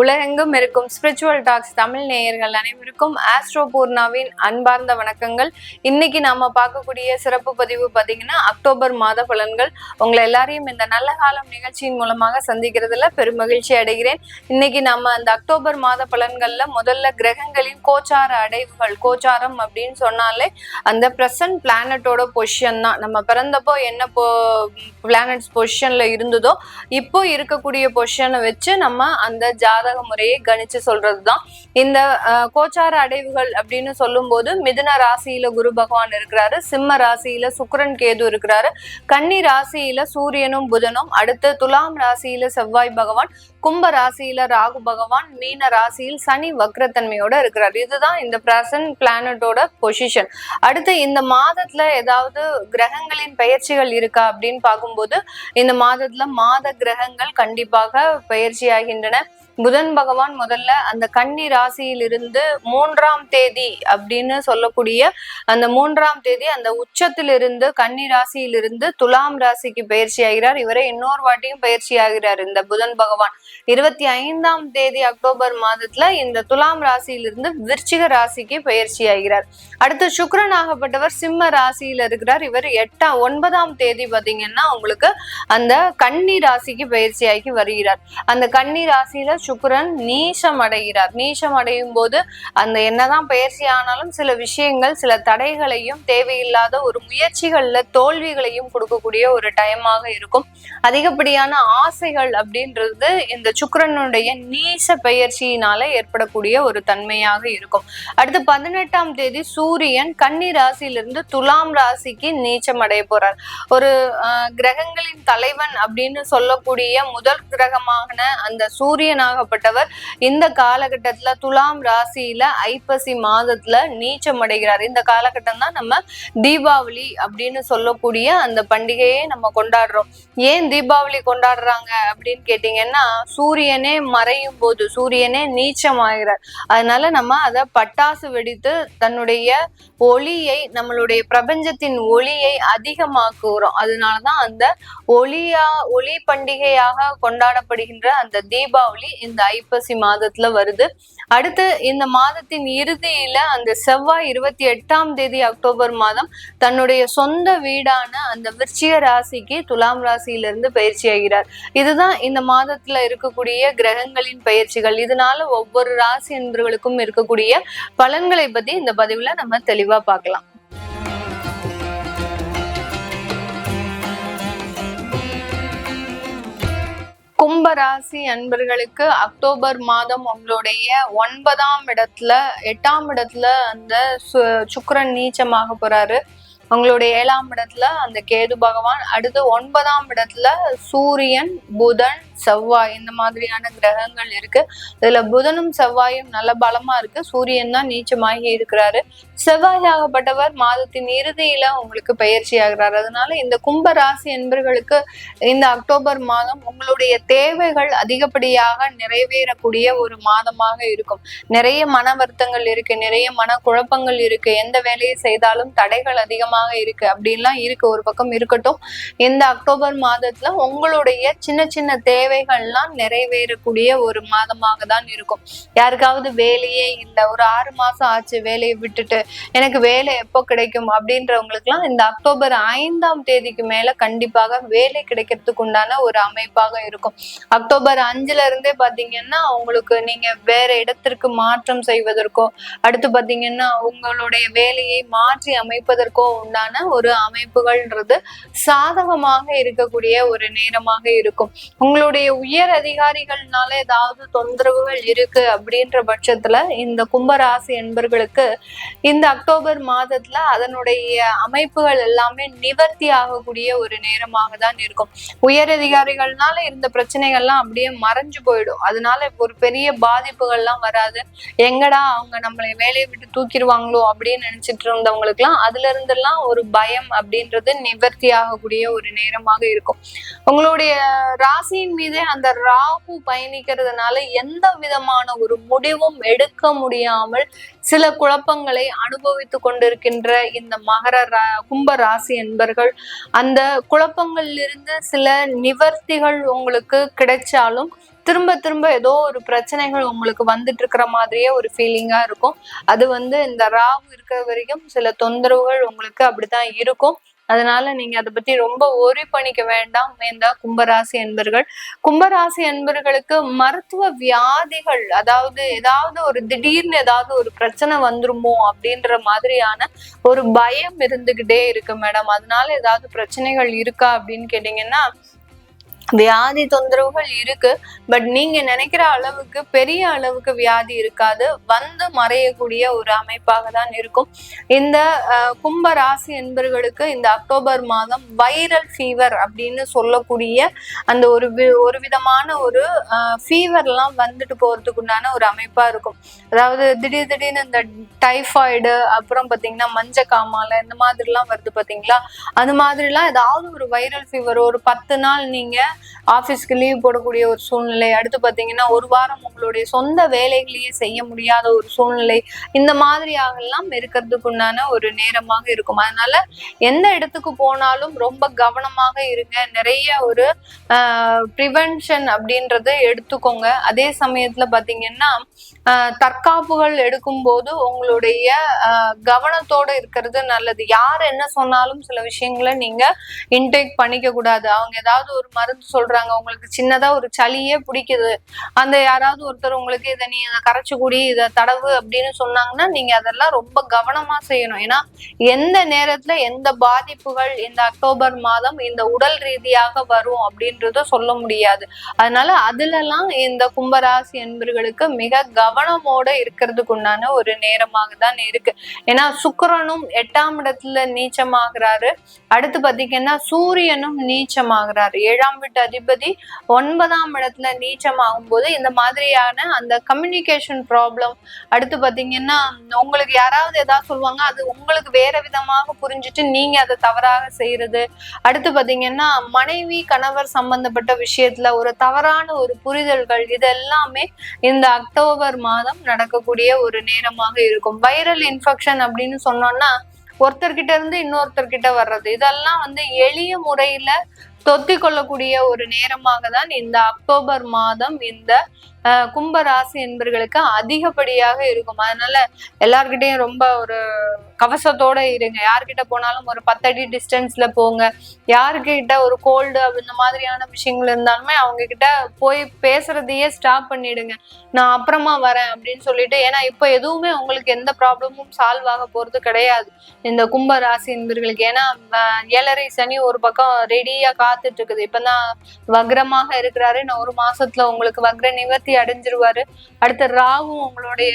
உலகெங்கும் இருக்கும் spiritual tax Tamil நேயர்கள் அனைவருக்கும் ஆஸ்ட்ரோ பூர்ணாவின் அன்பார்ந்த வணக்கங்கள். இன்னைக்கு நாம பார்க்கக்கூடிய சிறப்பு பதிவு பார்த்தீங்கன்னா அக்டோபர் மாத பலன்கள். உங்களை எல்லாரையும் இந்த நல்ல காலம் நிகழ்ச்சியின் மூலமாக சந்திக்கிறதுல பெருமகிழ்ச்சி அடைகிறேன். இன்னைக்கு நம்ம அந்த அக்டோபர் மாத பலன்கள்ல முதல்ல கிரகங்களின் கோச்சார அடைவுகள் கோச்சாரம் அப்படின்னு சொன்னாலே அந்த பிரசன்ட் பிளானட்டோட பொசிஷன் தான். நம்ம பிறந்தப்போ என்ன போ பிளானட்ஸ் பொசிஷன்ல இருந்ததோ இப்போ இருக்கக்கூடிய பொசிஷனை வச்சு நம்ம அந்த ஜாதக முறையை கணிச்சு சொல்றதுதான். இந்த கோச்சார அடைவுகள் அப்படின்னு சொல்லும் போது மிதுன ராசியில குரு பகவான் இருக்கிறாரு சிம்ம ராசியில சுக்கரன் கேது இருக்கிறாரு கன்னி ராசியில சூரியனும் புதனும் அடுத்து துலாம் ராசியில செவ்வாய் பகவான் கும்ப ராசியில ராகு பகவான் மீன ராசியில் சனி வக்ரத்தன்மையோட இருக்கிறார். இதுதான் இந்த பிரசன்ட் பிளானட்டோட பொசிஷன் அடுத்து இந்த மாதத்துல ஏதாவது கிரகங்களின் பயிற்சிகள் இருக்கா அப்படின்னு பார்க்கும்போது இந்த மாதத்துல மாத கிரகங்கள் கண்டிப்பாக பயிற்சியாகின்றன. புதன் பகவான் முதல்ல அந்த கன்னி ராசியிலிருந்து மூன்றாம் தேதி அப்படின்னு சொல்லக்கூடிய அந்த மூன்றாம் தேதி அந்த உச்சத்திலிருந்து கன்னி ராசியிலிருந்து துலாம் ராசிக்கு பயிற்சி ஆகிறார். இவரே இன்னொரு வாட்டியும் பயிற்சி ஆகிறார் இந்த புதன் பகவான். இருபத்தி ஐந்தாம் தேதி அக்டோபர் மாதத்துல இந்த துலாம் ராசியிலிருந்து விருச்சிக ராசிக்கு பயிற்சி ஆகிறார். அடுத்து சுக்ரன் ஆகப்பட்டவர் சிம்ம ராசியில இருக்கிறார். இவர் எட்டாம் ஒன்பதாம் தேதி பாத்தீங்கன்னா உங்களுக்கு அந்த கன்னி ராசிக்கு பயிற்சியாகி வருகிறார். அந்த கன்னி ராசியில சுக்கரன் நீசம் அடைகிறார். நீசம் அடையும் போது அந்த என்னதான் பயிற்சி ஆனாலும் சில விஷயங்கள் சில தடைகளையும் தேவையில்லாத ஒரு முயற்சிகள்ல தோல்விகளையும் கொடுக்கக்கூடிய ஒரு டைமாக இருக்கும். அதிகப்படியான ஆசைகள் அப்படின்றது இந்த சுக்கரனுடைய நீச பயிற்சியினால ஏற்படக்கூடிய ஒரு தன்மையாக இருக்கும். அடுத்து பதினெட்டாம் தேதி சூரியன் கன்னி ராசியிலிருந்து துலாம் ராசிக்கு நீச்சம் அடைய போறார். ஒரு கிரகங்களின் தலைவன் அப்படின்னு சொல்லக்கூடிய முதல் கிரகமான அந்த சூரியனாக சூரியனாகப்பட்டவர் இந்த காலகட்டத்துல துலாம் ராசியில ஐப்பசி மாதத்துல நீச்சம் அடைகிறார். இந்த காலகட்டம் தான் நம்ம தீபாவளி அப்படின்னு சொல்லக்கூடிய அந்த பண்டிகையை நம்ம கொண்டாடுறோம். ஏன் தீபாவளி கொண்டாடுறாங்க அப்படின்னு கேட்டீங்கன்னா சூரியனே மறையும் போது சூரியனே நீச்சம் ஆகிறார். அதனால நம்ம அதை பட்டாசு வெடித்து தன்னுடைய ஒளியை நம்மளுடைய பிரபஞ்சத்தின் ஒளியை அதிகமாக்குகிறோம். அதனாலதான் அந்த ஒளியா ஒளி பண்டிகையாக கொண்டாடப்படுகின்ற அந்த தீபாவளி இந்த ஐப்பசி மாதத்துல வருது. அடுத்து இந்த மாதத்தின் இறுதியில அந்த செவ்வாய் இருபத்தி எட்டாம் தேதி அக்டோபர் மாதம் தன்னுடைய சொந்த வீடான அந்த விருச்சிக ராசிக்கு துலாம் ராசியிலிருந்து பயிற்சி ஆகிறார். இதுதான் இந்த மாதத்துல இருக்கக்கூடிய கிரகங்களின் பயிற்சிகள். இதனால ஒவ்வொரு ராசி என்பவர்களுக்கும் இருக்கக்கூடிய பலன்களை பத்தி இந்த பதிவுல நம்ம தெளிவா பார்க்கலாம். கும்பராசி அன்பர்களுக்கு அக்டோபர் மாதம் உங்களுடைய ஒன்பதாம் இடத்துல எட்டாம் இடத்துல அந்த சு- நீச்சமாக போறாரு. உங்களுடைய ஏழாம் இடத்துல அந்த கேது பகவான் அடுத்து ஒன்பதாம் இடத்துல சூரியன் புதன் செவ்வாய் இந்த மாதிரியான கிரகங்கள் இருக்கு. இதுல புதனும் செவ்வாயும் நல்ல பலமா இருக்கு. சூரியன் தான் நீச்சமாகி இருக்கிறாரு. செவ்வாய் ஆகப்பட்டவர் மாதத்தின் இறுதியில உங்களுக்கு பயிற்சி ஆகிறார். அதனால இந்த கும்ப ராசி என்பர்களுக்கு இந்த அக்டோபர் மாதம் உங்களுடைய தேவைகள் அதிகப்படியாக நிறைவேறக்கூடிய ஒரு மாதமாக இருக்கும். நிறைய மன வருத்தங்கள் இருக்கு. நிறைய மன குழப்பங்கள் இருக்கு. எந்த வேலையை செய்தாலும் தடைகள் அதிகமாக இருக்கு. அப்படின்லாம் இருக்கு. ஒரு பக்கம் இருக்கட்டும். இந்த அக்டோபர் மாதத்துல உங்களுடைய சின்ன சின்ன தேவை தேவைகள்லாம் நிறைவேறக்கூடிய ஒரு மாதமாக தான் இருக்கும். யாருக்காவது வேலையே இல்லை. ஒரு ஆறு மாசம் ஆச்சு வேலையை விட்டுட்டு. எனக்கு வேலை எப்போ கிடைக்கும் அப்படின்றவங்களுக்குலாம் இந்த அக்டோபர் ஐந்தாம் தேதிக்கு மேல கண்டிப்பாக வேலை கிடைக்கிறதுக்கு உண்டான ஒரு அமைப்பாக இருக்கும். அக்டோபர் அஞ்சுல இருந்தே பாத்தீங்கன்னா உங்களுக்கு நீங்க வேற இடத்திற்கு மாற்றம் செய்வதற்கோ அடுத்து பாத்தீங்கன்னா உங்களுடைய வேலையை மாற்றி அமைப்பதற்கோ உண்டான ஒரு அமைப்புகள்ன்றது சாதகமாக இருக்கக்கூடிய ஒரு நேரமாக இருக்கும். உங்களுடைய உயர் அதிகாரிகள்னால ஏதாவது தொந்தரவுகள் இருக்கு அப்படின்ற பட்சத்துல இந்த கும்பராசி என்பர்களுக்கு இந்த அக்டோபர் மாதத்துல அதனுடைய அமைப்புகள் எல்லாமே நிவர்த்தி ஆகக்கூடிய ஒரு நேரமாக தான் இருக்கும். உயர் அதிகாரிகள்னால இருந்த பிரச்சனைகள்லாம் அப்படியே மறைஞ்சு போயிடும். அதனால ஒரு பெரிய பாதிப்புகள்லாம் வராது. எங்கடா அவங்க நம்மளை வேலையை விட்டு தூக்கிடுவாங்களோ அப்படின்னு நினைச்சிட்டு இருந்தவங்களுக்கு எல்லாம் அதுல இருந்தெல்லாம் ஒரு பயம் அப்படின்றது நிவர்த்தி ஆகக்கூடிய ஒரு நேரமாக இருக்கும். உங்களுடைய ராசியின் மீது அந்த ராகு பயணிக்கிறதுனால எந்த விதமான ஒரு முடிவும் எடுக்க முடியாமல் சில குழப்பங்களை அனுபவித்து கொண்டிருக்கின்ற இந்த மகர ரா- கும்ப ராசி என்பர்கள் அந்த குழப்பங்களிலிருந்து சில நிவர்த்திகள் உங்களுக்கு கிடைச்சாலும் திரும்ப திரும்ப ஏதோ ஒரு பிரச்சனைகள் உங்களுக்கு வந்துட்டு இருக்கிற மாதிரியே ஒரு ஃபீலிங்கா இருக்கும். அது வந்து இந்த ராகு இருக்கிற வரைக்கும் சில தொந்தரவுகள் உங்களுக்கு அப்படித்தான் இருக்கும். அதனால நீங்க அதை பத்தி ரொம்ப ஓரி பண்ணிக்க வேண்டாம். இந்த கும்பராசி என்பர்கள். கும்பராசி என்பர்களுக்கு மருத்துவ வியாதிகள் அதாவது ஏதாவது ஒரு திடீர்னு ஏதாவது ஒரு பிரச்சனை வந்துருமோ அப்படின்ற மாதிரியான ஒரு பயம் இருந்துகிட்டே இருக்கு மேடம். அதனால ஏதாவது பிரச்சனைகள் இருக்கா அப்படின்னு கேட்டீங்கன்னா வியாதி தொந்தரவுகள் இருக்கு. பட் நீங்க நினைக்கிற அளவுக்கு பெரிய அளவுக்கு வியாதி இருக்காது. வந்து மறையக்கூடிய ஒரு அமைப்பாக தான் இருக்கும். இந்த கும்ப ராசி என்பர்களுக்கு இந்த அக்டோபர் மாதம் வைரல் ஃபீவர் அப்படின்னு சொல்லக்கூடிய அந்த ஒரு ஒரு விதமான ஒரு ஃபீவர்லாம் வந்துட்டு போறதுக்கு உண்டான ஒரு அமைப்பா இருக்கும். அதாவது திடீர் திடீர்னு இந்த டைஃபாய்டு அப்புறம் பாத்தீங்கன்னா மஞ்ச காமால இந்த மாதிரிலாம் வருது பாத்தீங்களா? அது மாதிரிலாம் ஏதாவது ஒரு வைரல் ஃபீவர் ஒரு பத்து நாள் நீங்க ஆஃபீஸ்க்கு லீவ் போடக்கூடிய ஒரு சூழ்நிலை. அடுத்து பார்த்தீங்கன்னா ஒரு வாரம் உங்களுடைய சொந்த வேலைகளையே செய்ய முடியாத ஒரு சூழ்நிலை. இந்த மாதிரியாகலாம் இருக்கிறதுக்குண்டான ஒரு நேரமாக இருக்கும். அதனால எந்த இடத்துக்கு போனாலும் ரொம்ப கவனமாக இருங்க. நிறைய ஒரு ப்ரிவென்ஷன் அப்படின்றத எடுத்துக்கோங்க. அதே சமயத்துல பாத்தீங்கன்னா தற்காப்புகள் எடுக்கும் போது உங்களுடைய கவனத்தோட இருக்கிறது நல்லது. யார் என்ன சொன்னாலும் சில விஷயங்களை நீங்க இன்டேக் பண்ணிக்க கூடாது. அவங்க ஏதாவது ஒரு மருந்து சொல்றாங்க. உங்களுக்கு சின்னதா ஒரு சளியே பிடிக்குது. அந்த யாராவது ஒருத்தர் உங்களுக்கு இதை நீ கரைச்சு குடி இதை தடவு அப்படின்னு சொன்னாங்கன்னா நீங்க அதெல்லாம் ரொம்ப கவனமா செய்யணும். ஏன்னா எந்த நேரத்துல எந்த பாதிப்புகள் இந்த அக்டோபர் மாதம் இந்த உடல் ரீதியாக வரும் அப்படின்றத சொல்ல முடியாது. அதனால அதுல எல்லாம் இந்த கும்பராசி என்பர்களுக்கு மிக கவனமோட இருக்கிறதுக்கு உண்டான ஒரு நேரமாக தான் இருக்கு. ஏன்னா சுக்கரனும் எட்டாம் இடத்துல நீச்சமாகிறாரு. அடுத்து பாத்தீங்கன்னா சூரியனும் நீச்சமாகிறாரு. ஏழாம் வீட்டு அதிபதி ஒன்பதாம் இடத்துல நீச்சம் ஆகும்போது இந்த மாதிரியான அந்த கம்யூனிகேஷன் ப்ராப்ளம் அடுத்து பாத்தீங்கன்னா உங்களுக்கு யாராவது ஏதாவது சொல்லுவாங்க அது உங்களுக்கு வேற விதமாக புரிஞ்சுட்டு நீங்க அதை தவறாக செய்யறது. அடுத்து பாத்தீங்கன்னா மனைவி கணவர் சம்பந்தப்பட்ட விஷயத்துல ஒரு தவறான ஒரு புரிதல்கள் இது எல்லாமே இந்த அக்டோபர் மாதம் நடக்கக்கூடிய ஒரு நேரமாக இருக்கும். வைரல் இன்ஃபெக்ஷன் அப்படின்னு சொன்னோம்னா ஒருத்தர்கிட்ட இருந்து இன்னொருத்தர்கிட்ட வர்றது இதெல்லாம் வந்து எளிய முறையில தொத்தி கொள்ளக்கூடிய ஒரு நேரமாக தான் இந்த அக்டோபர் மாதம் இந்த கும்ப ராசி என்பர்களுக்கு அதிகப்படியாக இருக்கும். அதனால எல்லார்கிட்டையும் ரொம்ப ஒரு கவசத்தோட இருங்க. யார்கிட்ட போனாலும் ஒரு பத்தடி டிஸ்டன்ஸ்ல போங்க. யாருக்கிட்ட ஒரு கோல்டு இந்த மாதிரியான விஷயங்கள் இருந்தாலுமே அவங்க கிட்ட போய் பேசுறதையே ஸ்டாப் பண்ணிடுங்க. நான் அப்புறமா வரேன் அப்படின்னு சொல்லிட்டு ஏன்னா இப்போ எதுவுமே உங்களுக்கு எந்த ப்ராப்ளமும் சால்வ் ஆக போறது கிடையாது. இந்த கும்ப ராசி என்பர்களுக்கு. ஏன்னா ஏழரை சனி ஒரு பக்கம் ரெடியா காத்துட்டு இருக்குது இப்பதான் வக்ரமாக இருக்கிறாரு. நான் ஒரு மாசத்துல உங்களுக்கு வக்ர நிவர்த்தி அடைஞ்சிருவாரு. அடுத்த ராவும் உங்களுடைய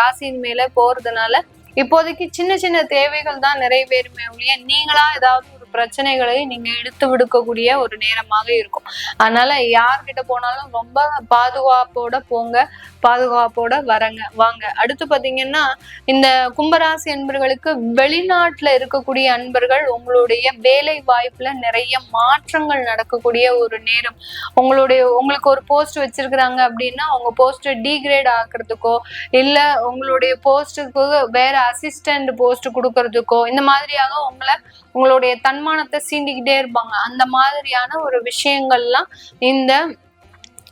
ராசியின் மேல போறதுனால இப்போதைக்கு சின்ன சின்ன தேவைகள் தான் நிறைவேறுமே ஒழிய நீங்களா ஏதாவது ஒரு பிரச்சனைகளை நீங்க எடுத்து விடுக்கக்கூடிய ஒரு நேரமாக இருக்கும். அதனால யார்கிட்ட போனாலும் ரொம்ப பாதுகாப்போட போங்க பாதுகாப்போட வரங்க வாங்க. அடுத்து பாத்தீங்கன்னா இந்த கும்பராசி அன்பர்களுக்கு வெளிநாட்டுல இருக்கக்கூடிய அன்பர்கள் உங்களுடைய வேலை வாய்ப்புல நிறைய மாற்றங்கள் நடக்கக்கூடிய ஒரு நேரம். உங்களுடைய உங்களுக்கு ஒரு போஸ்ட் வச்சிருக்கிறாங்க அப்படின்னா உங்க போஸ்ட் டிகிரேட் ஆக்குறதுக்கோ இல்ல உங்களுடைய போஸ்ட்டுக்கு வேற அசிஸ்டன்ட் போஸ்ட் கொடுக்கறதுக்கோ இந்த மாதிரியாக உங்களை உங்களுடைய வருமானத்தை சீண்டிக்கிட்டே இருப்பாங்க. அந்த மாதிரியான ஒரு விஷயங்கள்லாம் இந்த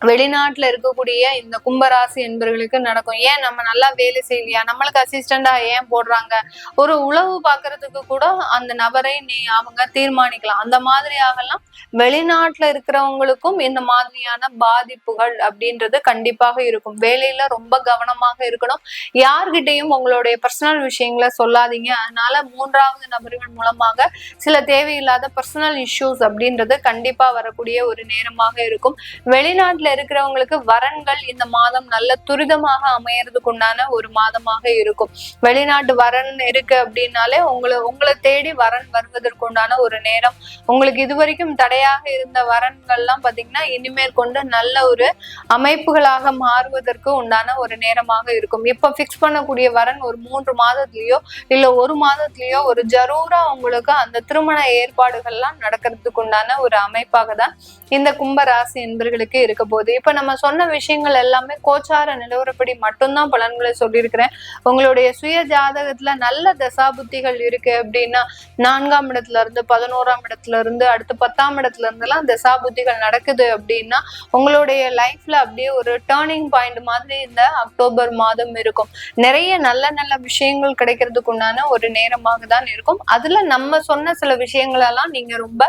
வெளிநாட்டுல இருக்கக்கூடிய இந்த கும்பராசி என்பவர்களுக்கு நடக்கும். ஏன் நம்ம நல்லா வேலை செய்யலையா? நம்மளுக்கு அசிஸ்டண்டா ஏன் போடுறாங்க? ஒரு உழவு பாக்குறதுக்கு கூட அந்த நபரை நீ அவங்க தீர்மானிக்கலாம். அந்த மாதிரியாகலாம் வெளிநாட்டுல இருக்கிறவங்களுக்கும் இந்த மாதிரியான பாதிப்புகள் அப்படின்றது கண்டிப்பாக இருக்கும். வேலையில ரொம்ப கவனமாக இருக்கணும். யார்கிட்டையும் உங்களுடைய பர்சனல் விஷயங்களை சொல்லாதீங்க. அதனால மூன்றாவது நபர்கள் மூலமாக சில தேவையில்லாத பர்சனல் இஷ்யூஸ் அப்படின்றது கண்டிப்பா வரக்கூடிய ஒரு நேரமாக இருக்கும். வெளிநாட்டுல இருக்கிறவங்களுக்கு வரன்கள் இந்த மாதம் நல்ல துரிதமாக அமையறதுக்கு உண்டான ஒரு மாதமாக இருக்கும். வெளிநாட்டு வரன் இருக்கு அப்படின்னாலே உங்களை உங்களை தேடி வரன் வருவதற்கு உண்டான ஒரு நேரம். உங்களுக்கு இதுவரைக்கும் தடையாக இருந்த வரன்கள்லாம் பாத்தீங்கன்னா இனிமேல் கொண்டு நல்ல ஒரு அமைப்புகளாக மாறுவதற்கு உண்டான ஒரு நேரமாக இருக்கும். இப்ப பிக்ஸ் பண்ணக்கூடிய வரன் ஒரு மூன்று மாதத்திலயோ இல்ல ஒரு மாதத்திலயோ ஒரு ஜரூரா உங்களுக்கு அந்த திருமண ஏற்பாடுகள்லாம் நடக்கிறதுக்கு உண்டான ஒரு அமைப்பாக தான் இந்த கும்பராசி என்பர்களுக்கு இருக்க போகுது போகுது. இப்ப நம்ம சொன்ன விஷயங்கள் எல்லாமே கோச்சார நிலவரப்படி மட்டும்தான் பலன்களை சொல்லியிருக்கிறேன். உங்களுடைய சுய ஜாதகத்துல நல்ல தசாபுத்திகள் இருக்கு அப்படின்னா நான்காம் இடத்துல இருந்து பதினோராம் இடத்துல இருந்து அடுத்து பத்தாம் இடத்துல இருந்து எல்லாம் தசாபுத்திகள் நடக்குது அப்படின்னா உங்களுடைய லைஃப்ல அப்படியே ஒரு டேர்னிங் பாயிண்ட் மாதிரி இந்த அக்டோபர் மாதம் இருக்கும். நிறைய நல்ல நல்ல விஷயங்கள் கிடைக்கிறதுக்கு உண்டான ஒரு நேரமாக தான் இருக்கும். அதுல நம்ம சொன்ன சில விஷயங்கள் எல்லாம் நீங்க ரொம்ப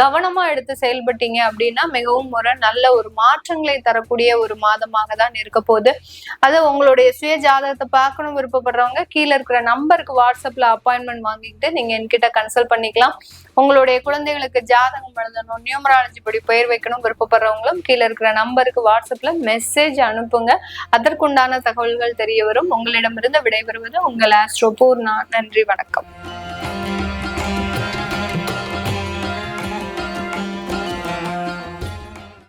கவனமா எடுத்து செயல்பட்டீங்க அப்படின்னா மிகவும் ஒரு நல்ல ஒரு மாற்றங்களை தரக்கூடிய ஒரு மாதமாக தான் இருக்க போகுது. அது உங்களுடைய சுய ஜாதகத்தை பார்க்கணும் விருப்பப்படுறவங்க கீழே இருக்கிற நம்பருக்கு வாட்ஸ்அப்ல அப்பாயின்மெண்ட் வாங்கிக்கிட்டு நீங்க என்கிட்ட கன்சல்ட் பண்ணிக்கலாம். உங்களுடைய குழந்தைகளுக்கு ஜாதகம் எழுதணும் நியூமராலஜி படி பெயர் வைக்கணும் விருப்பப்படுறவங்களும் கீழே இருக்கிற நம்பருக்கு வாட்ஸ்அப்ல மெசேஜ் அனுப்புங்க. அதற்குண்டான தகவல்கள் தெரிய வரும். உங்களிடமிருந்து விடைபெறுவது உங்கள் ஆஸ்ட்ரோ பூர்ணா நன்றி வணக்கம்.